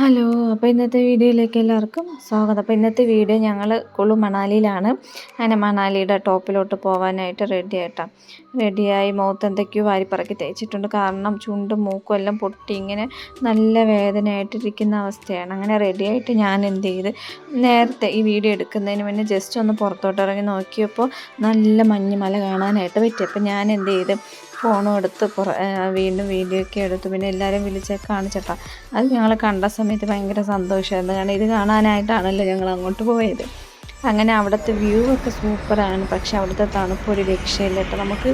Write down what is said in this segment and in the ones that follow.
Hello അപ്പോൾ ഇന്നത്തെ വീഡിയോയിലേക്ക് എല്ലാവർക്കും സ്വാഗതം. അപ്പോൾ ഇന്നത്തെ വീഡിയോ ഞങ്ങൾ കുളു മണാലിയിലാണ്. അങ്ങനെ മണാലിയുടെ ടോപ്പിലോട്ട് പോകാനായിട്ട് റെഡി ആയിട്ടാണ് റെഡിയായി മുഖത്ത് എന്തൊക്കെയോ വാരിപ്പറക്കി തേച്ചിട്ടുണ്ട്. കാരണം ചുണ്ടും മൂക്കും എല്ലാം പൊട്ടി ഇങ്ങനെ നല്ല വേദനയായിട്ടിരിക്കുന്ന അവസ്ഥയാണ്. അങ്ങനെ റെഡിയായിട്ട് ഞാൻ എന്ത് ചെയ്ത് നേരത്തെ ഈ വീഡിയോ എടുക്കുന്നതിന് മുന്നേ ജസ്റ്റ് ഒന്ന് പുറത്തോട്ട് ഇറങ്ങി നോക്കിയപ്പോൾ നല്ല മഞ്ഞുമല കാണാനായിട്ട് പറ്റി. അപ്പോൾ ഞാൻ എന്ത് ചെയ്ത് ഫോണും എടുത്ത് വീണ്ടും വീഡിയോ ഒക്കെ എടുത്ത് പിന്നെ എല്ലാവരും വിളിച്ച് കാണിച്ചിട്ടാ. അത് ഞങ്ങൾ കണ്ട സമയത്ത് ഭയങ്കര സന്തോഷമായിരുന്നു കാരണം ഇത് കാണാനായിട്ടാണല്ലോ ഞങ്ങൾ അങ്ങോട്ട് പോയത്. അങ്ങനെ അവിടുത്തെ വ്യൂ ഒക്കെ സൂപ്പറാണ് പക്ഷെ അവിടുത്തെ തണുപ്പ് ഒരു രക്ഷയില്ല കേട്ടോ. നമുക്ക്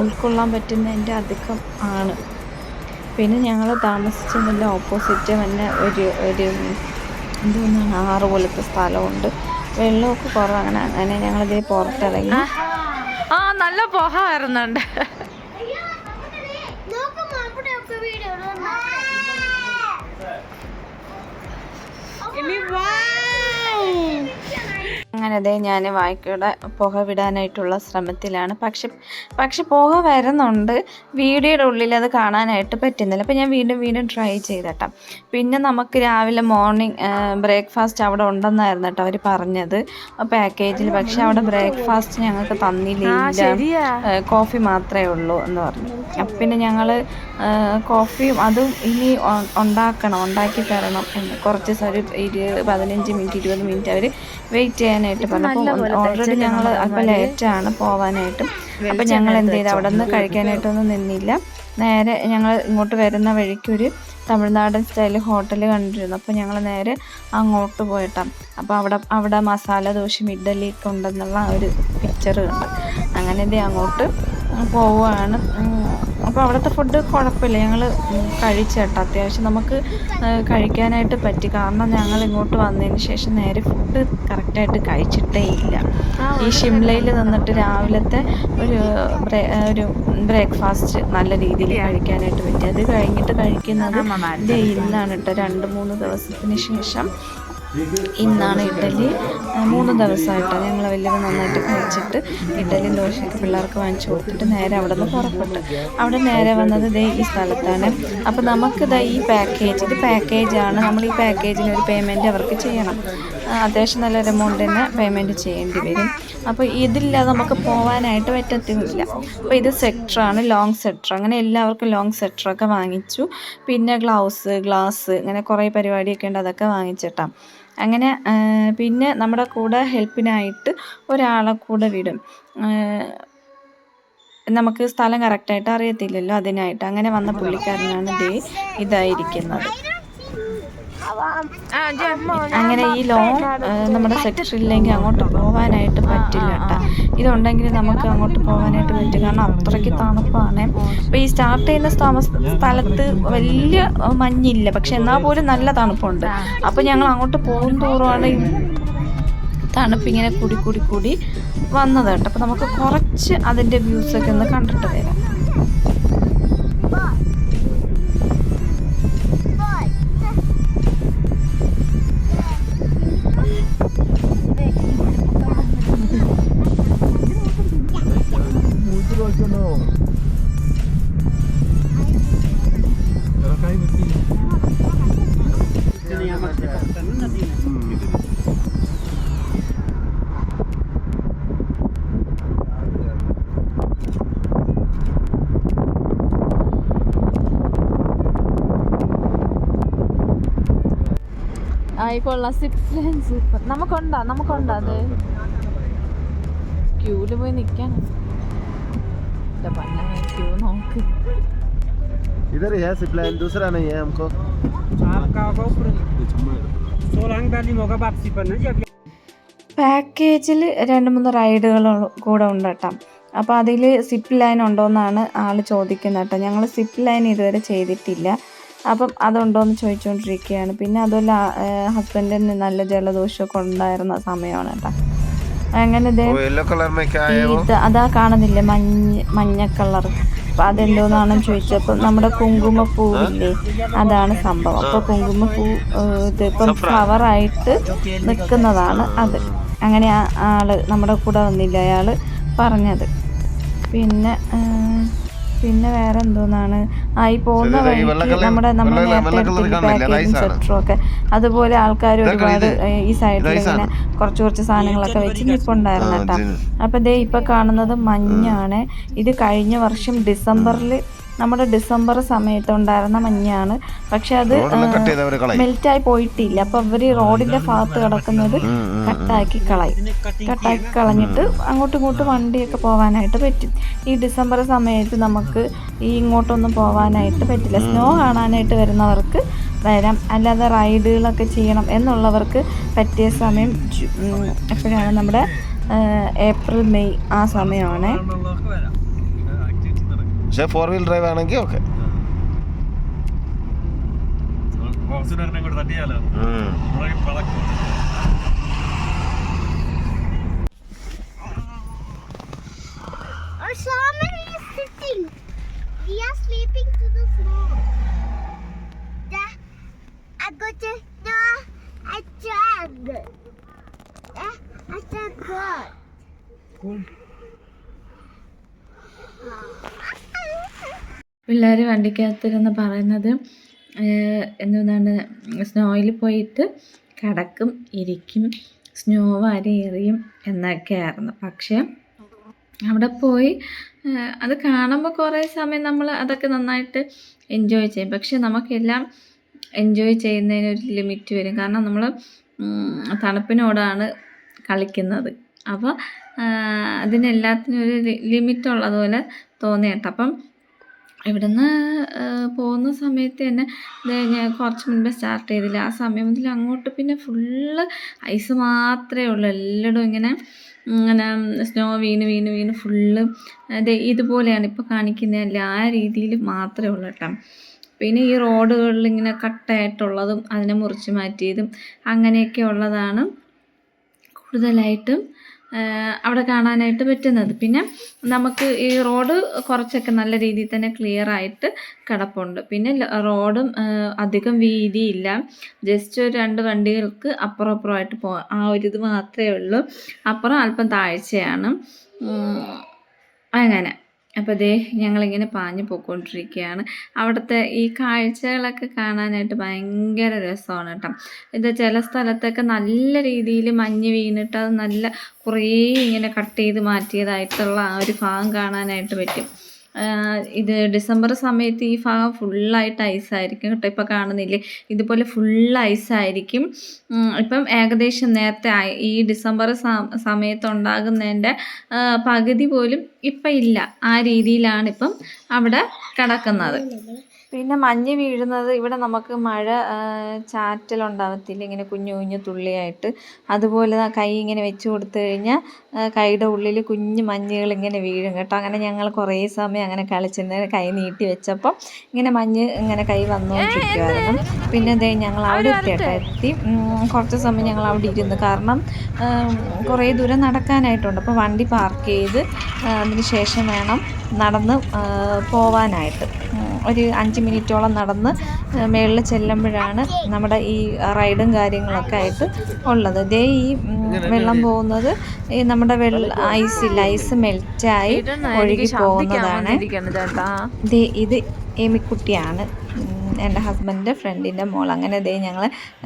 ഉൾക്കൊള്ളാൻ പറ്റുന്നതിന്റെ അധികം ആണ്. പിന്നെ ഞങ്ങൾ താമസിച്ചതിന്റെ ഓപ്പോസിറ്റ് തന്നെ ഒരു ഒരു എന്തോന്നാണ് ആറ് പോലത്തെ സ്ഥലമുണ്ട്. വെള്ളമൊക്കെ കുറവാണ്. അങ്ങനെ ഞങ്ങളിതേ പുറത്തിറങ്ങി. ആ നല്ല പുക വരുന്നുണ്ട്. ഇനി അവിടെയൊക്കെ വീഡിയോ അങ്ങനെ അതേ ഞാൻ വായിക്കയുടെ പുക വിടാനായിട്ടുള്ള ശ്രമത്തിലാണ്. പക്ഷെ പക്ഷെ പുക വരുന്നുണ്ട്. വീഡിയോയുടെ ഉള്ളിൽ അത് കാണാനായിട്ട് പറ്റുന്നില്ല. അപ്പോൾ ഞാൻ വീണ്ടും വീണ്ടും ട്രൈ ചെയ്തട്ടാ. പിന്നെ നമുക്ക് രാവിലെ മോർണിംഗ് ബ്രേക്ക്ഫാസ്റ്റ് അവിടെ ഉണ്ടെന്നായിരുന്നു കേട്ടോ അവർ പറഞ്ഞത്. പാക്കേജിൽ പക്ഷെ അവിടെ ബ്രേക്ക്ഫാസ്റ്റ് ഞങ്ങൾക്ക് തന്നില്ല. കോഫി മാത്രമേ ഉള്ളൂ എന്ന് പറഞ്ഞു. അപ്പം പിന്നെ ഞങ്ങൾ കോഫിയും അതും ഇനി ഉണ്ടാക്കണം. ഉണ്ടാക്കി തരണം. എന്ന് കുറച്ച് സമയം ഒരു ഇരുപത് പതിനഞ്ച് മിനിറ്റ് ഇരുപത് മിനിറ്റ് അവർ വെയിറ്റ് ചെയ്യാനായിട്ട് പറഞ്ഞു അപ്പോൾ ഓൾറെഡി ഞങ്ങൾ അല്പം ലേറ്റാണ് പോവാനായിട്ട്. അപ്പം ഞങ്ങൾ എന്ത് ചെയ്തു? അവിടെ നിന്ന് കഴിക്കാനായിട്ടൊന്നും നിന്നില്ല. നേരെ ഞങ്ങൾ ഇങ്ങോട്ട് വരുന്ന വഴിക്കൊരു തമിഴ്നാടൻ സ്റ്റൈൽ ഹോട്ടൽ കണ്ടിരുന്നു. അപ്പോൾ ഞങ്ങൾ നേരെ അങ്ങോട്ട് പോയിട്ടാണ് അപ്പോൾ അവിടെ അവിടെ മസാല ദോശ ഇഡലി ഒക്കെ ഉണ്ടെന്നുള്ള ഒരു പിക്ചർ കണ്ട്. അങ്ങനെ അങ്ങോട്ട് പോവുകയാണ്. അപ്പോൾ അവിടുത്തെ ഫുഡ് കുഴപ്പമില്ല ഞങ്ങൾ കഴിച്ചേട്ടോ അത്യാവശ്യം നമുക്ക് കഴിക്കാനായിട്ട് പറ്റി. കാരണം ഞങ്ങൾ ഇങ്ങോട്ട് വന്നതിന് ശേഷം നേരെ ഫുഡ് കറക്റ്റായിട്ട് കഴിച്ചിട്ടേ ഇല്ല. ഈ ഷിംലയിൽ നിന്നിട്ട് രാവിലത്തെ ഒരു ഒരു ബ്രേക്ക്ഫാസ്റ്റ് നല്ല രീതിയിൽ കഴിക്കാനായിട്ട് പറ്റി. അത് കഴിഞ്ഞിട്ട് കഴിക്കുന്നത് ഇന്നാണ് കേട്ടോ. രണ്ട് മൂന്ന് ദിവസത്തിന് ശേഷം ഇന്നാണ് ഇഡ്ഡലി. മൂന്ന് ദിവസമായിട്ടാണ് ഞങ്ങൾ വലിയത് നന്നായിട്ട് കഴിച്ചിട്ട് ഇഡ്ഡലിയും ദോശയൊക്കെ പിള്ളേർക്ക് വാങ്ങിച്ചു കൊടുത്തിട്ട് നേരെ അവിടെ നിന്ന് പുറപ്പെട്ടു. അവിടെ നേരെ വന്നത് ദേ ഈ സ്ഥലത്താണ്. അപ്പോൾ നമുക്ക് ദാ ഈ പാക്കേജ് ഇത് പാക്കേജാണ് നമ്മൾ ഈ പാക്കേജിന് ഒരു പേയ്മെന്റ് അവർക്ക് ചെയ്യണം. അത്യാവശ്യം നല്ലൊരു എമൗണ്ട് തന്നെ പേയ്മെന്റ് ചെയ്യേണ്ടി വരും. അപ്പോൾ ഇതില്ലാതെ നമുക്ക് പോകാനായിട്ട് പറ്റത്തില്ല അപ്പോൾ ഇത് സെക്ടറാണ് ലോങ് സെക്ടർ അങ്ങനെ എല്ലാവർക്കും ലോങ് സെക്ടറൊക്കെ വാങ്ങിച്ചു. പിന്നെ ഗ്ലൗസ് ഗ്ലാസ് ഇങ്ങനെ കുറേ പരിപാടിയൊക്കെ ഉണ്ട് അതൊക്കെ വാങ്ങിച്ചിട്ടാണ് അങ്ങനെ പിന്നെ നമ്മുടെ കൂടെ ഹെൽപ്പിനായിട്ട് ഒരാളെ കൂടെ വിടും. നമുക്ക് സ്ഥലം കറക്റ്റായിട്ട് അറിയത്തില്ലല്ലോ അതിനായിട്ട്. അങ്ങനെ വന്ന പുള്ളിക്കാരനാണ് ദേ ഇതായിരിക്കുന്നത്. അങ്ങനെ ഈ ലോൺ നമ്മുടെ സെക്ടറില്ലെങ്കിൽ അങ്ങോട്ട് പോകാനായിട്ട് പറ്റില്ല കേട്ടോ ഇതുണ്ടെങ്കിൽ നമുക്ക് അങ്ങോട്ട് പോകാനായിട്ട് പറ്റും കാരണം അത്രയ്ക്ക് തണുപ്പാണ്. അപ്പോൾ ഈ സ്റ്റാർട്ട് ചെയ്യുന്ന താമസ സ്ഥലത്ത് വലിയ മഞ്ഞില്ല. പക്ഷെ എന്നാൽ പോലും നല്ല തണുപ്പുണ്ട്. അപ്പോൾ ഞങ്ങൾ അങ്ങോട്ട് പോകും തോറുമാണ് തണുപ്പിങ്ങനെ കൂടി കൂടി കൂടി വന്നത് കേട്ടോ. അപ്പോൾ നമുക്ക് കുറച്ച് അതിന്റെ വ്യൂസൊക്കെ ഒന്ന് കണ്ടിട്ട് വരാം. ആയിക്കൊള്ളാം സിക്സ് ലൈൻ സൂപ്പർ നമുക്കുണ്ടോ നമുക്കുണ്ടോ അത് ക്യൂല് പോയി നിൽക്കാൻ ക്യൂ നോക്ക് इधर ही है सिप लाइन दूसरा नहीं है हमको आपका होगा ऊपर सोलंग वैली में होगा वापसी पर नहीं जब പാക്കേജിൽ രണ്ട് മൂന്ന് റൈഡുകൾ കൂടെ ഉണ്ട് കേട്ടോ അപ്പോൾ അതിൽ സിപ്പ് ലൈൻ ഉണ്ടോയെന്നാണ് ആൾ ചോദിക്കുന്നത് കേട്ടോ ഞങ്ങൾ സിപ്പ് ലൈൻ ഇതുവരെ ചെയ്തിട്ടില്ല അപ്പം അതുണ്ടോ എന്ന് ചോദിച്ചുകൊണ്ടിരിക്കുകയാണ് പിന്നെ അതുപോലെ ഹസ്ബൻഡിന് നല്ല ജലദോഷമൊക്കെ ഉണ്ടായിരുന്ന സമയമാണ് കേട്ടോ. അങ്ങനെ ഇത് അതാ കാണുന്നില്ലേ മഞ്ഞ മഞ്ഞ കളർ. അപ്പം അതെന്തോന്നാണ് ചോദിച്ചപ്പോൾ നമ്മുടെ കുങ്കുമപ്പൂവില്ലേ അതാണ് സംഭവം. അപ്പോൾ കുങ്കുമപ്പൂ ഇത് ഇപ്പം ഫ്ലവറായിട്ട് നിൽക്കുന്നതാണ് അത്. അങ്ങനെ ആൾ നമ്മുടെ കൂടെ വന്നില്ല അയാൾ പറഞ്ഞത്. പിന്നെ പിന്നെ വേറെ എന്തോന്നാണ് ആ ഈ പോകുന്ന വഴിക്ക് നമ്മുടെ നമ്മൾ നേരത്തെ? പാക്കേജും സെറ്ററും ഒക്കെ. അതുപോലെ ആൾക്കാർ ഒരുപാട് ഈ സൈഡിൽ. ഇങ്ങനെ കുറച്ച് കുറച്ച് സാധനങ്ങളൊക്കെ വെച്ച് നിൽപ്പുണ്ടായിരുന്നു കേട്ടോ അപ്പം ദേ ഇപ്പം കാണുന്നത് മഞ്ഞാണ്. ഇത് കഴിഞ്ഞ വർഷം ഡിസംബറിൽ നമ്മുടെ ഡിസംബർ സമയത്തുണ്ടായിരുന്ന മഞ്ഞാണ്. പക്ഷെ അത് അവർ മെൽറ്റായി പോയിട്ടില്ല. അപ്പോൾ ഇവർ റോഡിന്റെ ഭാഗത്ത് കിടക്കുന്നത് കട്ടാക്കി കളയും. കട്ടാക്കി കളഞ്ഞിട്ട് അങ്ങോട്ടും ഇങ്ങോട്ടും വണ്ടിയൊക്കെ പോകാനായിട്ട് പറ്റും. ഈ ഡിസംബർ സമയത്ത് നമുക്ക് ഈ ഇങ്ങോട്ടൊന്നും പോകാനായിട്ട് പറ്റില്ല. സ്നോ കാണാനായിട്ട് വരുന്നവർക്ക് വരാം. അല്ലാതെ റൈഡുകളൊക്കെ ചെയ്യണം എന്നുള്ളവർക്ക് പറ്റിയ സമയം എപ്പോഴാണ് നമ്മുടെ ഏപ്രിൽ മെയ് ആ സമയമാണ്. പക്ഷെ ഫോർ വീൽ ഡ്രൈവ് ആണെങ്കിൽ ഓക്കെ Cool. salmon പിള്ളേർ വണ്ടിക്കകത്തിരുന്ന് പറയുന്നത് എന്താണ് സ്നോയിൽ പോയിട്ട് കിടക്കും ഇരിക്കും സ്നോ വാരി എറിയും എന്നൊക്കെയായിരുന്നു. പക്ഷേ അവിടെ പോയി അത് കാണുമ്പോൾ കുറേ സമയം നമ്മൾ അതൊക്കെ നന്നായിട്ട് എൻജോയ് ചെയ്യും. പക്ഷെ നമുക്കെല്ലാം എൻജോയ് ചെയ്യുന്നതിന് ഒരു ലിമിറ്റ് വരും. കാരണം നമ്മൾ തണുപ്പിനോടാണ് കളിക്കുന്നത്. അപ്പോൾ അതിനെല്ലാത്തിനും ഒരു ലിമിറ്റ് ഉള്ളതുപോലെ തോന്നി കേട്ടോ അപ്പം ഇവിടുന്ന് പോകുന്ന സമയത്ത് തന്നെ ഞാൻ കുറച്ച് മുൻപേ സ്റ്റാർട്ട് ചെയ്തില്ല? ആ സമയം മുതൽ അങ്ങോട്ട് പിന്നെ ഫുള്ള് ഐസ് മാത്രമേ ഉള്ളൂ. എല്ലായിടും ഇങ്ങനെ ഇങ്ങനെ സ്നോ വീണ് വീണ് വീണ് ഫുള്ള് ഇതുപോലെയാണ് ഇപ്പോൾ കാണിക്കുന്നതല്ല ആ രീതിയിൽ മാത്രമേ ഉള്ളൂ കേട്ടോ. പിന്നെ ഈ റോഡുകളിൽ ഇങ്ങനെ കട്ടായിട്ടുള്ളതും അതിനെ മുറിച്ച് മാറ്റിയതും അങ്ങനെയൊക്കെ ഉള്ളതാണ്. കൂടുതലായിട്ടും അവിടെ കാണാനായിട്ട് പറ്റുന്നത്. പിന്നെ നമുക്ക് ഈ റോഡ് കുറച്ചൊക്കെ നല്ല രീതിയിൽ തന്നെ ക്ലിയർ ആയിട്ട് കിടപ്പുണ്ട്. പിന്നെ റോഡും അധികം വീതിയില്ല. ജസ്റ്റ് ഒരു രണ്ട് വണ്ടികൾക്ക് അപ്പുറം അപ്പുറമായിട്ട് പോകാം ആ ഒരു ഇത് മാത്രമേ ഉള്ളൂ. അപ്പുറം അല്പം താഴ്ചയാണ്. അങ്ങനെ. അപ്പോൾ ദേ ഞങ്ങളിങ്ങനെ പാഞ്ഞു പോയിക്കൊണ്ടിരിക്കുകയാണ്. അവിടുത്തെ ഈ കാഴ്ചകളൊക്കെ കാണാനായിട്ട് ഭയങ്കര രസമാണ് കേട്ടോ. ഇത് ചില സ്ഥലത്തൊക്കെ നല്ല രീതിയിൽ മഞ്ഞ് വീണിട്ട് അത് നല്ല കുറേ ഇങ്ങനെ കട്ട് ചെയ്ത് മാറ്റിയതായിട്ടുള്ള ആ ഒരു ഭാഗം കാണാനായിട്ട് പറ്റും. ഇത് ഡിസംബർ സമയത്ത് ഈ ഭാഗം ഫുള്ളായിട്ട് ഐസായിരിക്കും കേട്ടോ. ഇപ്പോൾ കാണുന്നില്ലേ? ഇതുപോലെ ഫുൾ ഐസായിരിക്കും. ഇപ്പം ഏകദേശം നേരത്തെ ഈ ഡിസംബർ സമയത്തുണ്ടാകുന്നതിന്റെ പകുതി പോലും ഇപ്പം ഇല്ല. ആ രീതിയിലാണ് ഇപ്പം അവിടെ കിടക്കുന്നത്. പിന്നെ മഞ്ഞ് വീഴുന്നത് ഇവിടെ നമുക്ക് മഴ ചാറ്റലുണ്ടാവത്തില്ല. ഇങ്ങനെ കുഞ്ഞു കുഞ്ഞു തുള്ളിയായിട്ട്. അതുപോലെ കൈ ഇങ്ങനെ വെച്ച് കൊടുത്തു കഴിഞ്ഞാൽ കൈയുടെ ഉള്ളിൽ കുഞ്ഞു മഞ്ഞുകൾ ഇങ്ങനെ വീഴും കേട്ടോ. അങ്ങനെ ഞങ്ങൾ കുറേ സമയം അങ്ങനെ കളിച്ചിരുന്ന കൈ നീട്ടി വെച്ചപ്പം ഇങ്ങനെ മഞ്ഞ് ഇങ്ങനെ കൈ വന്നുകൊണ്ടിരിക്കുമായിരുന്നു പിന്നെ ദേ ഞങ്ങൾ അവിടെ എത്തി കേട്ടോ എത്തി. കുറച്ച് സമയം ഞങ്ങൾ അവിടെ ഇരുന്നു. കാരണം കുറേ ദൂരം നടക്കാനായിട്ടുണ്ട്. അപ്പോൾ വണ്ടി പാർക്ക് ചെയ്ത് അതിന് ശേഷം വേണം നടന്ന് പോവാനായിട്ട്. ഒരു അഞ്ച് മിനിറ്റോളം നടന്ന് മേളിൽ ചെല്ലുമ്പോഴാണ് നമ്മുടെ ഈ റൈഡും കാര്യങ്ങളൊക്കെ ആയിട്ട് ഉള്ളത്. ദേ ഈ വെള്ളം പോകുന്നത് ഈ നമ്മുടെ വെള്ള ഐസില്ല ഐസ് മെൽറ്റായി ഒഴുകി പോകുന്നതാണ്. ദേ ഇത് എമിക്കുട്ടിയാണ്. എന്റെ ഹസ്ബൻഡിന്റെ ഫ്രണ്ടിന്റെ മോൾ അങ്ങനെ ദേ ഞങ്ങൾ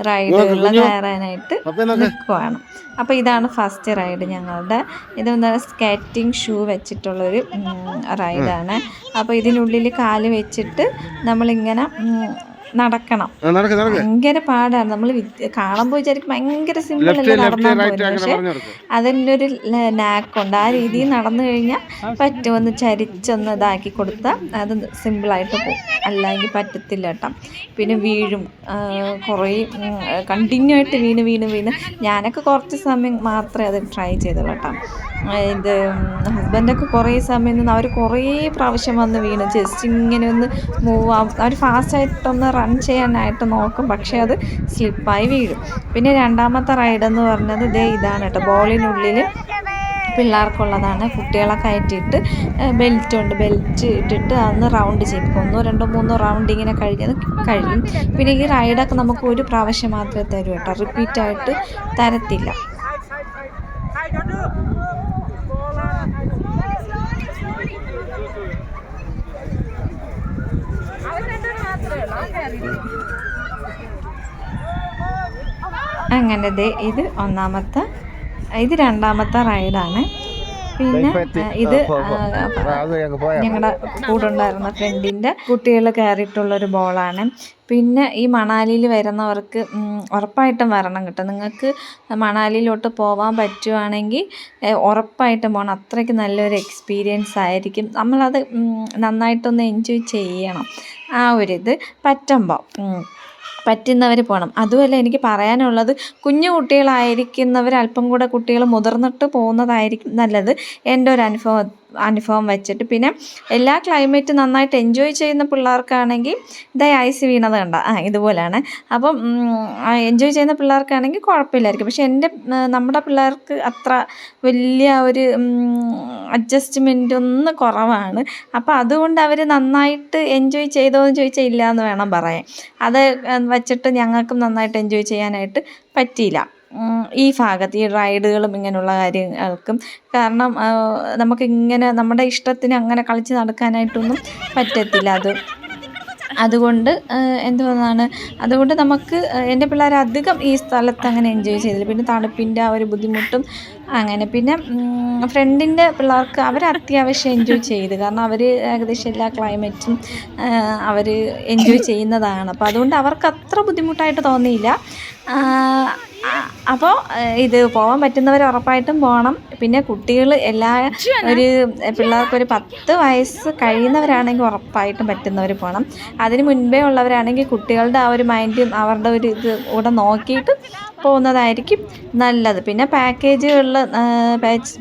റൈഡുകളിൽ കയറാനായിട്ട് നിൽക്കുവാണ് അപ്പോൾ ഇതാണ് ഫസ്റ്റ് റൈഡ് ഞങ്ങളുടെ. ഇതെന്താ സ്കേറ്റിംഗ് ഷൂ വെച്ചിട്ടുള്ളൊരു റൈഡാണ് അപ്പോൾ ഇതിനുള്ളിൽ കാൽ വെച്ചിട്ട് നമ്മളിങ്ങനെ നടക്കണം. നടക്ക് നടക്ക്. ഭയങ്കര പാടാണ് നമ്മൾ കാണുമ്പോൾ വിചാരിക്കും ഭയങ്കര സിമ്പിൾ അല്ലേ നടന്നാൽ പക്ഷേ അതിന്റെ ഒരു നാക്കുണ്ട് ആ രീതിയിൽ നടന്നു കഴിഞ്ഞാൽ പറ്റുമെന്ന് ചരിച്ചൊന്ന് ഇതാക്കി കൊടുത്താൽ അത് സിമ്പിളായിട്ട് പോകും അല്ലെങ്കിൽ പറ്റത്തില്ല കേട്ടോ. പിന്നെ വീഴും. കുറേ കണ്ടിന്യൂ ആയിട്ട് വീണ് വീണ് വീണ്. ഞാനൊക്കെ കുറച്ച് സമയം മാത്രമേ അത് ട്രൈ ചെയ്തുള്ളൂ കേട്ടോ. ഇത് ഹസ്ബൻഡൊക്കെ കുറേ സമയം നിന്ന് അവർ കുറേ പ്രാവശ്യം വന്ന് വീണ്. ജസ്റ്റ് ഇങ്ങനെ ഒന്ന് മൂവ് ആവും അവർ ഫാസ്റ്റായിട്ടൊന്ന് ചെയ്യാനായിട്ട് നോക്കും. പക്ഷേ അത് സ്ലിപ്പായി വീഴും. പിന്നെ രണ്ടാമത്തെ റൈഡ് എന്ന് പറഞ്ഞത് ഇതേ ഇതാണ് കേട്ടോ. ബോളിനുള്ളിൽ പിള്ളേർക്കുള്ളതാണ്. കുട്ടികളെ കയറ്റിയിട്ട് ബെൽറ്റ് ഉണ്ട്. ബെൽറ്റ് ഇട്ടിട്ട് അന്ന് റൗണ്ട് ചെയ്യും. ഒന്നോ രണ്ടോ മൂന്നോ റൗണ്ട് ഇങ്ങനെ കഴിഞ്ഞത് കഴിയും. പിന്നെ ഈ റൈഡൊക്കെ നമുക്ക് ഒരു പ്രാവശ്യം മാത്രമേ തരൂ കേട്ടോ. റിപ്പീറ്റായിട്ട് തരത്തില്ല. അങ്ങനെ ദേ ഇത് ഒന്നാമത്തെ ഇത് രണ്ടാമത്തെ റൈഡാണ്. പിന്നെ ഇത് ഞങ്ങളുടെ കൂടെ ഉണ്ടായിരുന്ന ഫ്രണ്ടിന്റെ കുട്ടികൾ കയറിയിട്ടുള്ള ഒരു ബോളാണ്. പിന്നെ ഈ മണാലിയിൽ വരുന്നവർക്ക് ഉറപ്പായിട്ടും വരണം കേട്ടോ. നിങ്ങൾക്ക് മണാലിയിലോട്ട് പോകാൻ പറ്റുവാണെങ്കിൽ ഉറപ്പായിട്ടും പോകണം അത്രയ്ക്ക് നല്ലൊരു എക്സ്പീരിയൻസ് ആയിരിക്കും. നമ്മളത് നന്നായിട്ടൊന്ന് എൻജോയ് ചെയ്യണം. ആ ഒരിത്. പറ്റുമ്പോൾ പറ്റുന്നവർ പോകണം അതുമല്ല എനിക്ക് പറയാനുള്ളത് കുഞ്ഞു കുട്ടികളായിരിക്കുന്നവർ അല്പം കൂടെ കുട്ടികൾ മുതിർന്നിട്ട് പോകുന്നതായിരിക്കും നല്ലത്. എന്റെ ഒരു അനുഭവം അനുഭവം വെച്ചിട്ട്. പിന്നെ എല്ലാ ക്ലൈമറ്റും നന്നായിട്ട് എൻജോയ് ചെയ്യുന്ന പിള്ളേർക്കാണെങ്കിൽ ഇതേ ഐസ് വീണത് കണ്ട. ആ ഇതുപോലെയാണ്. അപ്പം എൻജോയ് ചെയ്യുന്ന പിള്ളേർക്കാണെങ്കിൽ കുഴപ്പമില്ലായിരിക്കും. പക്ഷെ എന്റെ നമ്മുടെ പിള്ളേർക്ക് അത്ര വലിയ ഒരു അഡ്ജസ്റ്റ്മെന്റ് ഒന്ന് കുറവാണ്. അപ്പോൾ അതുകൊണ്ട് അവർ നന്നായിട്ട് എൻജോയ് ചെയ്തോ എന്ന് ചോദിച്ചാൽ ഇല്ല എന്ന് വേണം പറയാൻ. അത് വച്ചിട്ട് ഞങ്ങൾക്കും നന്നായിട്ട് എൻജോയ് ചെയ്യാനായിട്ട് പറ്റിയില്ല. ഈ ഭാഗത്ത് ഈ റൈഡുകളും ഇങ്ങനെയുള്ള കാര്യങ്ങൾക്കും കാരണം നമുക്ക് നമുക്കിങ്ങനെ നമ്മുടെ ഇഷ്ടത്തിന് അങ്ങനെ കളിച്ച് നടക്കാനായിട്ടൊന്നും പറ്റത്തില്ല. അത് അതുകൊണ്ട് എന്തുവന്നാണ് അതുകൊണ്ട് നമുക്ക് എന്റെ പിള്ളേർ അധികം ഈ സ്ഥലത്ത് അങ്ങനെ എൻജോയ് ചെയ്തില്ല. പിന്നെ തണുപ്പിന്റെ ആ ഒരു ബുദ്ധിമുട്ടും അങ്ങനെ. പിന്നെ ഫ്രണ്ടിന്റെ പിള്ളേർക്ക് അവർ അത്യാവശ്യം എൻജോയ് ചെയ്ത്. കാരണം അവർ ഏകദേശം എല്ലാ ക്ലൈമറ്റും അവർ എൻജോയ് ചെയ്യുന്നതാണ്. അപ്പോൾ അതുകൊണ്ട് അവർക്ക് അത്ര ബുദ്ധിമുട്ടായിട്ട് തോന്നിയില്ല. അപ്പോൾ ഇത് പോകാൻ പറ്റുന്നവർ ഉറപ്പായിട്ടും പോകണം പിന്നെ കുട്ടികൾ എല്ലാ ഒരു പിള്ളേർക്ക് ഒരു പത്ത് വയസ്സ് കഴിയുന്നവരാണെങ്കിൽ ഉറപ്പായിട്ടും പറ്റുന്നവർ പോകണം അതിന് മുൻപേ ഉള്ളവരാണെങ്കിൽ കുട്ടികളുടെ ആ ഒരു മൈൻഡും അവരുടെ ഒരു ഇത് കൂടെ നോക്കിയിട്ട് പോകുന്നതായിരിക്കും നല്ലത്. പിന്നെ പാക്കേജുകളിൽ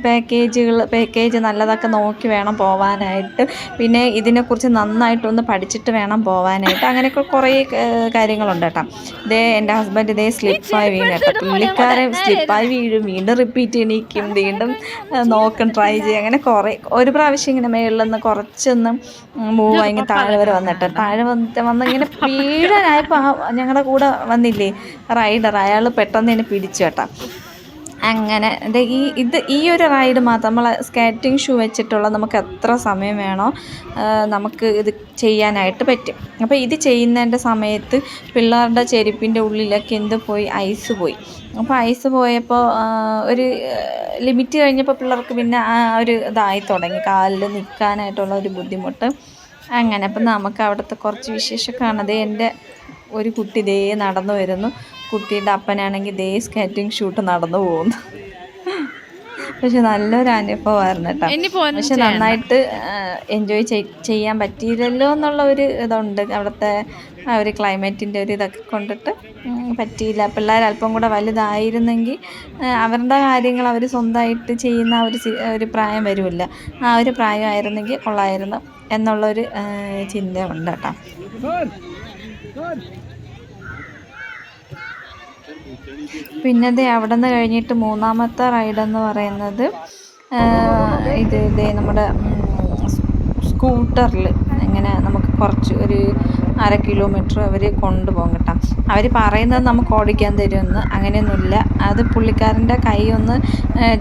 പാക്കേജുകൾ പാക്കേജ് നല്ലതൊക്കെ നോക്കി വേണം പോവാനായിട്ട്. പിന്നെ ഇതിനെക്കുറിച്ച് നന്നായിട്ടൊന്ന് പഠിച്ചിട്ട് വേണം പോവാനായിട്ട്. അങ്ങനെയൊക്കെ കുറേ കാര്യങ്ങളുണ്ട് കേട്ടോ. ഇതേ എന്റെ ഹസ്ബൻഡ് ഇതേ സ്ലിപ്പായി വീണ് കേട്ടോ. പുള്ളിക്കാരൻ സ്ലിപ്പായി വീഴും വീണ്ടും റിപ്പീറ്റ് എണീക്കും. വീണ്ടും നോക്കും ട്രൈ ചെയ്യും. അങ്ങനെ കുറേ ഒരു പ്രാവശ്യം ഇങ്ങനെ മേളിൽ നിന്ന് കുറച്ചൊന്ന് മൂവ് ആയി. താഴെ വരെ വന്നിട്ട് താഴെ വന്നിട്ട് വന്നിങ്ങനെ വീഴാനായപ്പോൾ ആ ഞങ്ങളുടെ കൂടെ വന്നില്ലേ? റൈഡർ അയാൾ പെട്ടെന്ന് എന്നെ പിടിച്ചു കേട്ടോ. അങ്ങനെ ഈ ഇത് ഈ ഒരു റൈഡ് മാത്രം നമ്മൾ സ്കേറ്റിംഗ് ഷൂ വെച്ചിട്ടുള്ള നമുക്ക് എത്ര സമയം വേണോ നമുക്ക് ഇത് ചെയ്യാനായിട്ട് പറ്റും. അപ്പോൾ ഇത് ചെയ്യുന്നതിന്റെ സമയത്ത് പിള്ളേരുടെ ചെരുപ്പിന്റെ ഉള്ളിലൊക്കെ എന്ത് പോയി? ഐസ് പോയി. അപ്പോൾ ഐസ് പോയപ്പോൾ ഒരു ലിമിറ്റ് കഴിഞ്ഞപ്പോൾ പിള്ളേർക്ക് പിന്നെ ആ ഒരു ഇതായി തുടങ്ങി. കാലിൽ നിൽക്കാനായിട്ടുള്ള ഒരു ബുദ്ധിമുട്ട്. അങ്ങനെ അപ്പം നമുക്ക് അവിടുത്തെ കുറച്ച് വിശേഷം കാണാതെ എന്റെ ഒരു കുട്ടി ദേ നടന്നു വരുന്നു. കുട്ടിയുടെ അപ്പനാണെങ്കിൽ ദേ സ്കേറ്റിംഗ് ഷൂട്ട് നടന്നു പോകുന്നു പക്ഷെ നല്ലൊരു അനുഭവമായിരുന്നു കേട്ടോ പക്ഷെ നന്നായിട്ട് എൻജോയ് ചെയ്യാൻ പറ്റിയില്ലല്ലോ എന്നുള്ള ഒരു ഇതുണ്ട്. അവിടുത്തെ ആ ഒരു ക്ലൈമറ്റിന്റെ ഒരു ഇതൊക്കെ കൊണ്ടിട്ട് പറ്റിയില്ല. പിള്ളേർ അല്പം കൂടെ വലുതായിരുന്നെങ്കിൽ അവരുടെ കാര്യങ്ങൾ അവർ സ്വന്തമായിട്ട് ചെയ്യുന്ന ഒരു ഒരു പ്രായം വരുമില്ല ആ ഒരു പ്രായമായിരുന്നെങ്കിൽ കൊള്ളായിരുന്നു. എന്നുള്ളൊരു ചിന്തയുണ്ട് ചിന്ത ഉണ്ട് കേട്ടോ പിന്നെ അവിടെ നിന്ന് കഴിഞ്ഞിട്ട് മൂന്നാമത്തെ റൈഡെന്ന് പറയുന്നത് ഇത് ഇത് നമ്മുടെ സ്കൂട്ടറിൽ ഇങ്ങനെ നമുക്ക് കുറച്ച് ഒരു അര കിലോമീറ്റർ അവർ കൊണ്ടുപോകും കേട്ടോ. അവർ പറയുന്നത് നമുക്ക് ഓടിക്കാൻ തരുമെന്ന് അങ്ങനെയൊന്നുമില്ല. അത് പുള്ളിക്കാരന്റെ കൈ ഒന്ന്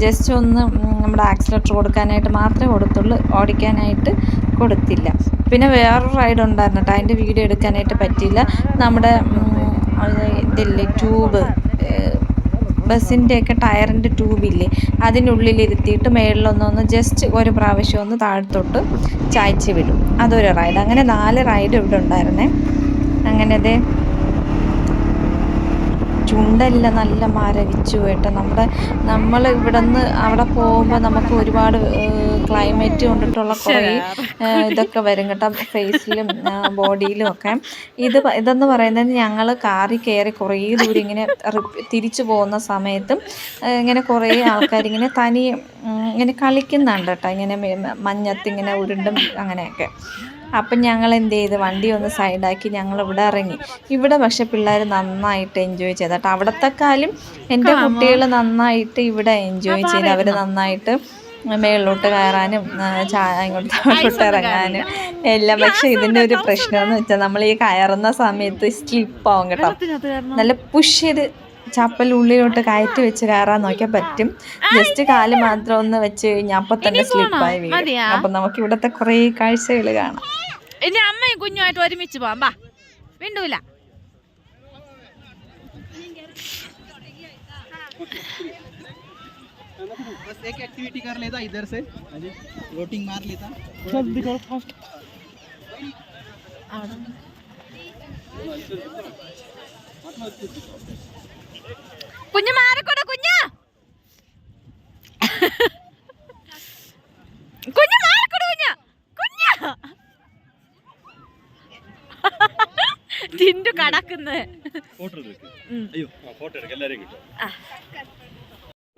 ജസ്റ്റ് ഒന്ന് നമ്മുടെ ആക്സിലേറ്റർ കൊടുക്കാനായിട്ട് മാത്രമേ കൊടുത്തുള്ളൂ. ഓടിക്കാനായിട്ട് കൊടുത്തില്ല. പിന്നെ വേറൊരു റൈഡ് ഉണ്ടായിരുന്നു കേട്ടോ. അതിന്റെ വീഡിയോ എടുക്കാനായിട്ട് പറ്റിയില്ല. നമ്മുടെ ഇതില്ലേ ട്യൂബ്? ബസ്സിന്റെയൊക്കെ ടയറിന്റെ ട്യൂബില്ലേ? അതിനുള്ളിലിരുത്തിയിട്ട് മേളിലൊന്നൊന്ന് ജസ്റ്റ് ഒരു പ്രാവശ്യം ഒന്ന് താഴ്ത്തോട്ട് ചായച്ച് വിടും. അതൊരു റൈഡ് അങ്ങനെ നാല് റൈഡ് ഇവിടെ ഉണ്ടായിരുന്നേ. അങ്ങനെ അതെ ചുണ്ടെല്ലാം നല്ല മരവിച്ചു കേട്ടോ നമ്മുടെ നമ്മൾ ഇവിടെ നിന്ന് അവിടെ പോകുമ്പോൾ നമുക്ക് ഒരുപാട് ക്ലൈമറ്റ് കൊണ്ടിട്ടുള്ള കുറേ ഇതൊക്കെ വരും കേട്ടോ. ഫേസിലും ബോഡിയിലും ഒക്കെ. ഇത് ഇതെന്ന് പറയുന്നത് ഞങ്ങൾ കാറി കയറി കുറേ ദൂരം ഇങ്ങനെ തിരിച്ചു പോകുന്ന സമയത്തും ഇങ്ങനെ കുറേ ആൾക്കാരിങ്ങനെ തനി ഇങ്ങനെ കളിക്കുന്നുണ്ട് കേട്ടോ. ഇങ്ങനെ മഞ്ഞത്തിങ്ങനെ മഞ്ഞത്ത് ഇങ്ങനെ ഉരുണ്ടും അങ്ങനെയൊക്കെ. അപ്പം ഞങ്ങൾ എന്ത് ചെയ്ത് വണ്ടി ഒന്ന് സൈഡാക്കി ഞങ്ങൾ ഇവിടെ ഇറങ്ങി. ഇവിടെ പക്ഷെ പിള്ളേർ നന്നായിട്ട് എൻജോയ് ചെയ്ത കേട്ടോ. അവിടത്തെക്കാലും എന്റെ കുട്ടികൾ നന്നായിട്ട് ഇവിടെ എൻജോയ് ചെയ്ത്. അവർ നന്നായിട്ട് മേളിലോട്ട് കയറാനും ഇങ്ങോട്ട് താഴോട്ട് ഇറങ്ങാനും എല്ലാം. പക്ഷെ ഇതിന്റെ ഒരു പ്രശ്നം എന്ന് വെച്ചാൽ നമ്മൾ ഈ കയറുന്ന സമയത്ത് സ്ലിപ്പ് ആവും കേട്ടോ. നല്ല പുഷ് ചെയ്ത് ചപ്പൽ ഉള്ളിലോട്ട് കയറ്റി വെച്ച് കയറാൻ നോക്കിയാൽ പറ്റും ജസ്റ്റ് കാല് മാത്രം ഒന്ന് വെച്ച് കഴിഞ്ഞാൽ അപ്പം തന്നെ സ്ലിപ്പായി വീഴും മതിയാ? അപ്പം നമുക്ക് ഇവിടുത്തെ കുറേ കാഴ്ചകൾ കാണാം ഇനി അമ്മയും കുഞ്ഞുമായിട്ട് ഒരുമിച്ച് പോവാം ബാ മിണ്ടൂല बस एक एक्टिविटी कर लेता इधर से रोटिंग मार लेता चल दिखाओ फास्ट കുഞ്ഞു മാറിക്കൂടെ കുഞ്ഞു. കുഞ്ഞു മാറിക്കൂടെ കുഞ്ഞു. കുഞ്ഞു. തിണ്ടു കടക്കുന്നത്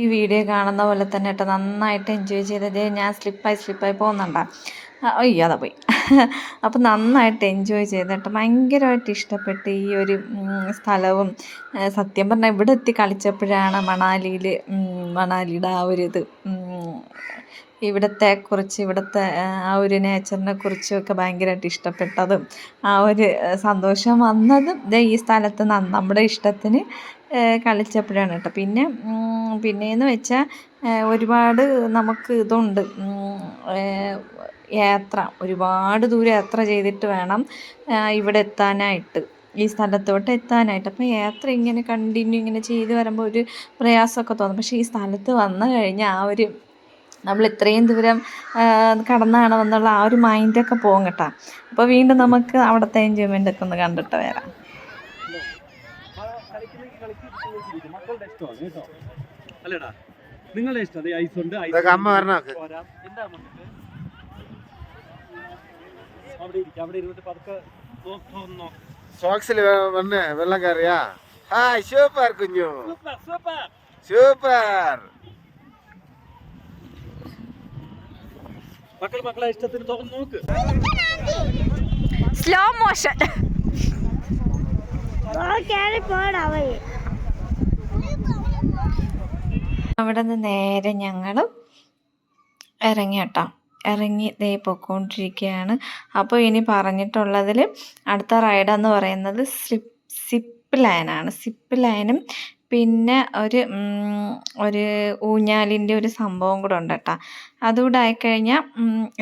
ഈ വീഡിയോ കാണുന്ന പോലെ തന്നെ കേട്ടോ നന്നായിട്ട് എൻജോയ് ചെയ്തത്. ഞാൻ സ്ലിപ്പായി സ്ലിപ്പായി പോകുന്നുണ്ടാ. അയ്യോ അതാ പോയി. അപ്പോൾ നന്നായിട്ട് എൻജോയ് ചെയ്ത് കേട്ടോ ഭയങ്കരമായിട്ട് ഇഷ്ടപ്പെട്ട് ഈ ഒരു സ്ഥലവും സത്യം പറഞ്ഞാൽ ഇവിടെ എത്തി കളിച്ചപ്പോഴാണ് മണാലിയിൽ മണാലിയുടെ ആ ഒരു ഇത് ഇവിടുത്തെ കുറിച്ച് ഇവിടുത്തെ ആ, ഒരു നേച്ചറിനെ കുറിച്ചൊക്കെ ഭയങ്കരമായിട്ട് ഇഷ്ടപ്പെട്ടതും ആ ഒരു സന്തോഷം വന്നതും ഈ സ്ഥലത്ത് നമ്മുടെ ഇഷ്ടത്തിന് കളിച്ചപ്പോഴാണ് കേട്ടോ. പിന്നെ പിന്നെയെന്ന് വെച്ചാൽ ഒരുപാട് നമുക്ക് ഇതുണ്ട് യാത്ര ഒരുപാട് ദൂരം യാത്ര ചെയ്തിട്ട് വേണം ഇവിടെ എത്താനായിട്ട്. ഈ സ്ഥലത്തോട്ട് എത്താനായിട്ട്. അപ്പോൾ യാത്ര ഇങ്ങനെ കണ്ടിന്യൂ ഇങ്ങനെ ചെയ്ത് വരുമ്പോൾ ഒരു പ്രയാസമൊക്കെ തോന്നും. പക്ഷേ ഈ സ്ഥലത്ത് വന്നു കഴിഞ്ഞാൽ ആ ഒരു നമ്മൾ ഇത്രയും ദൂരം കടന്നാണ് എന്നുള്ള ആ ഒരു മൈൻഡൊക്കെ പോകും കേട്ടോ. അപ്പോൾ വീണ്ടും നമുക്ക് അവിടുത്തെ എൻജോയ്മെന്റ് ഒക്കെ ഒന്ന് കണ്ടിട്ട് വരാം. അല്ലേടാ നിങ്ങളുടെ ഇഷ്ടം. അതെ ഐസ് ഉണ്ട് ഐസ് ഇതൊക്കെ അമ്മ പറഞ്ഞോക്ക്. പോരാം. എന്താ നമുക്ക് അവിടെ ഇരിക്കാം അവിടെ ഇരുന്നിട്ട് പതുക്കെ നോക്ക് നോക്ക് സോക്സിൽ വന്ന് വെള്ളം കയറിയാ? ഹായ് സൂപ്പർ കുഞ്ഞു. സൂപ്പർ സൂപ്പർ മക്കൾ മക്കളെ ഇഷ്ടത്തിന് തുറന്ന് നോക്ക്. Slow motion. അവിടെ നിന്ന് നേരെ ഞങ്ങളും ഇറങ്ങി കേട്ടോ ഇറങ്ങി ദേ പൊയ്ക്കൊണ്ടിരിക്കുകയാണ് അപ്പോൾ ഇനി പറഞ്ഞിട്ടുള്ളതിൽ അടുത്ത റൈഡ് എന്ന് പറയുന്നത് സ്ലിപ്പ് സിപ്പ് ലൈനാണ്. സിപ്പ് ലൈനും പിന്നെ ഒരു ഒരു ഊഞ്ഞാലിന്റെ ഒരു സംഭവം കൂടെ ഉണ്ട് കേട്ടോ. അതുകൂടെ ആയിക്കഴിഞ്ഞാൽ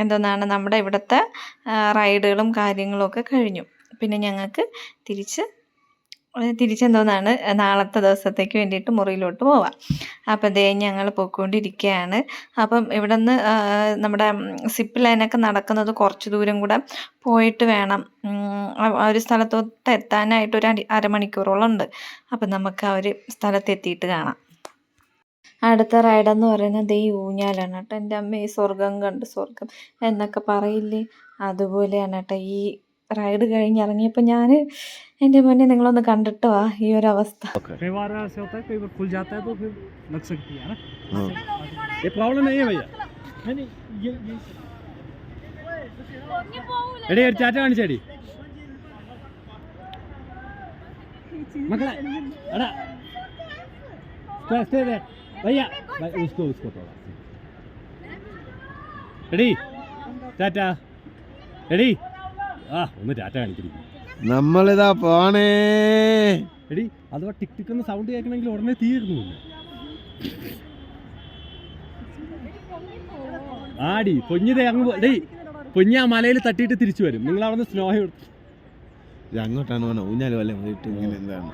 എന്തോന്നാണ് നമ്മുടെ ഇവിടുത്തെ റൈഡുകളും കാര്യങ്ങളും ഒക്കെ കഴിഞ്ഞു. പിന്നെ ഞങ്ങൾക്ക് തിരിച്ച് തിരിച്ചെന്തോന്നാണ് നാളത്തെ ദിവസത്തേക്ക് വേണ്ടിയിട്ട് മുറിയിലോട്ട് പോവാം. അപ്പം ദേ ഞങ്ങൾ പോയിക്കൊണ്ടിരിക്കുകയാണ് അപ്പം ഇവിടെ നിന്ന് നമ്മുടെ സിപ്പ് ലൈനൊക്കെ നടക്കുന്നത് കുറച്ച് ദൂരം കൂടെ പോയിട്ട് വേണം. ആ- ഒരു സ്ഥലത്തോട്ട് എത്താനായിട്ട് ഒരു അടി അരമണിക്കൂറോളം ഉണ്ട് അപ്പം നമുക്ക് ആ ഒരു സ്ഥലത്തെത്തിയിട്ട് കാണാം. അടുത്ത റൈഡെന്ന് പറയുന്നത് ഈ ഊഞ്ഞാലാണ് കേട്ടോ. എന്റെ അമ്മ ഈ സ്വർഗം കണ്ട് സ്വർഗം എന്നൊക്കെ പറയില്ലേ? അതുപോലെയാണ് കേട്ടോ ഈ റൈഡ് കഴിഞ്ഞിറങ്ങിയപ്പോൾ ഞാൻ എൻ്റെ മുന്നേ നിങ്ങളൊന്ന് കണ്ടിട്ട് വാ ഈ ഒരു അവസ്ഥ कई बार ऐसे होता है कई बार खुल जाता है तो फिर लग सकती है ना ये प्रॉब्लम नहीं है भैया नहीं नहीं ये ये എടി ഒരു ചാറ്റ കാണിച്ചേടി മക്കളെ എടാ stay- stay there. भैया भाई, उसको उसको थोड़ा എടി ടാറ്റ എടി ആ ഒന്ന് ടാറ്റ കാണിച്ചിരിക്കും നമ്മളിതാ പോണേ. എടി അഥവാ ടിക് ടിക് എന്ന സൗണ്ട് കേൾക്കണമെങ്കിൽ ഉടനെ തീരുന്നു ആടി പൊഞ്ഞിതേ അങ്ങ് ഡേയ് പൊഞ്ഞി ആ മലയിൽ തട്ടിയിട്ട് തിരിച്ചു വരും. നിങ്ങൾ അവിടെ നിന്ന് കൊടുത്തു അങ്ങോട്ടാണ് പോണോ. ഊഞ്ഞാൽ വല്ല പോയിട്ട് ഇങ്ങനെ എന്താണ്?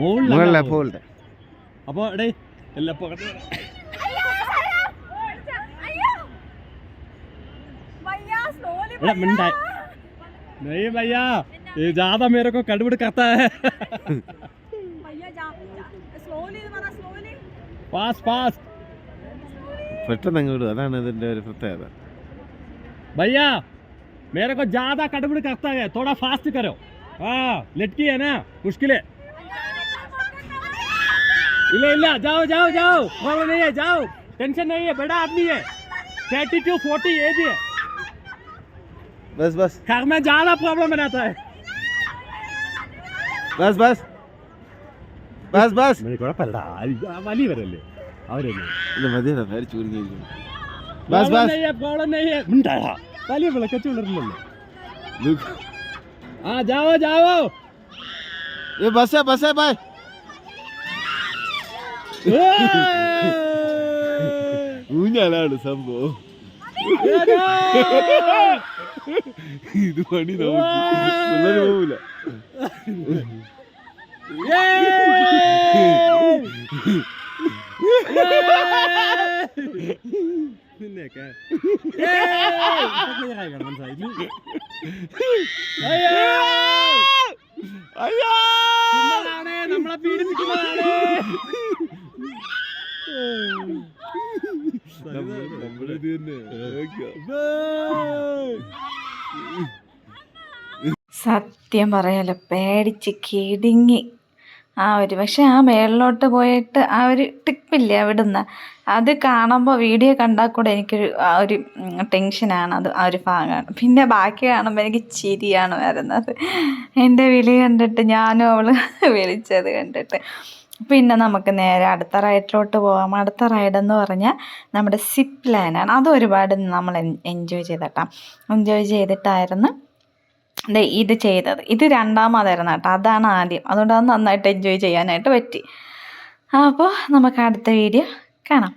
മുകളിലെ അപ്പോ ഡേ എല്ലാ പകട്ട് नहीं भैया ये ज्यादा मेरे को कड़बड़ करता है पास पास പെട്ടെന്ന് അങ്ങ് വിടും അതാണ് ഇതിന്റെ ഒരു പ്രത്യേകത भैया मेरे को ज्यादा कड़बड़ करता है थोड़ा फास्ट करो हाँ लटकी है ना मुश्किल है इला इला जाओ जाओ जाओ प्रॉब्लम नहीं है जाओ टेंशन नहीं है बड़ा आदमी है थर्टी टू फोर्टी एज है बस बस। खैर में ज़्यादा प्रॉब्लम रहता है। बस बस। बस बस। मेरे को पल रहा वाली बरले और ले मज़े ना फिर चूर गई बस बस। नहीं है बड़ा नहीं है। मुंडा वाली बोला कच्चे उलर ले लुक। हाँ जाओ जाओ। ये बस है बस है भाई। ऊँचा लाड़ सब ഇത് പണി നമുക്ക്. പോവില്ല നിന്നെയൊക്കെ മനസ്സിലായി ചുമ്മാതാണ്, നമ്മളെ പീഡിപ്പിക്കുന്നതാണ്. സത്യം പറയാലോ പേടിച്ച് കിടുങ്ങി. ആ ഒരു പക്ഷെ ആ മേളിലോട്ട് പോയിട്ട് ആ ഒരു ടിപ്പില്ലേ അവിടുന്ന്? അത് കാണുമ്പോൾ വീഡിയോ കണ്ടാൽ കൂടെ എനിക്കൊരു ആ ഒരു ടെൻഷനാണ്. അത് ആ ഒരു ഭാഗമാണ്. പിന്നെ ബാക്കി കാണുമ്പോൾ എനിക്ക് ചിരിയാണ് വരുന്നത്. എന്റെ വിളി കണ്ടിട്ട് ഞാനും അവൾ വിളിച്ചത് കണ്ടിട്ട്. പിന്നെ നമുക്ക് നേരെ അടുത്ത റൈഡിലോട്ട് പോകാം അടുത്ത റൈഡ് എന്ന് പറഞ്ഞാൽ നമ്മുടെ സിപ്പ് ലൈനാണ് അത് ഒരുപാട് നമ്മൾ എൻജോയ് ചെയ്തിട്ടാണ് എൻജോയ് ചെയ്തിട്ടായിരുന്നു ഇത് ചെയ്തത്. ഇത് രണ്ടാമതായിരുന്നു കേട്ടോ. അതാണ് ആദ്യം. അതുകൊണ്ട് അത് നന്നായിട്ട് എൻജോയ് ചെയ്യാനായിട്ട് പറ്റി. അപ്പോൾ നമുക്ക് അടുത്ത വീഡിയോ കാണാം.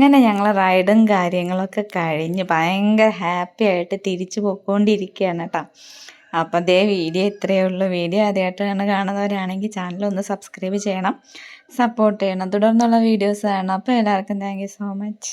അങ്ങനെ ഞങ്ങൾ റൈഡും കാര്യങ്ങളൊക്കെ കഴിഞ്ഞ് ഭയങ്കര ഹാപ്പി ആയിട്ട് തിരിച്ചു പോയിക്കൊണ്ടിരിക്കുകയാണ് കേട്ടോ അപ്പം ദേ വീഡിയോ ഇത്രയേ ഉള്ളൂ. വീഡിയോ ആദ്യമായിട്ടാണ് കാണുന്നവരാണെങ്കിൽ ചാനൽ ഒന്ന് സബ്സ്ക്രൈബ് ചെയ്യണം. സപ്പോർട്ട് ചെയ്യണം. തുടർന്നുള്ള വീഡിയോസ് കാണണം അപ്പോൾ എല്ലാവർക്കും താങ്ക് സോ മച്ച്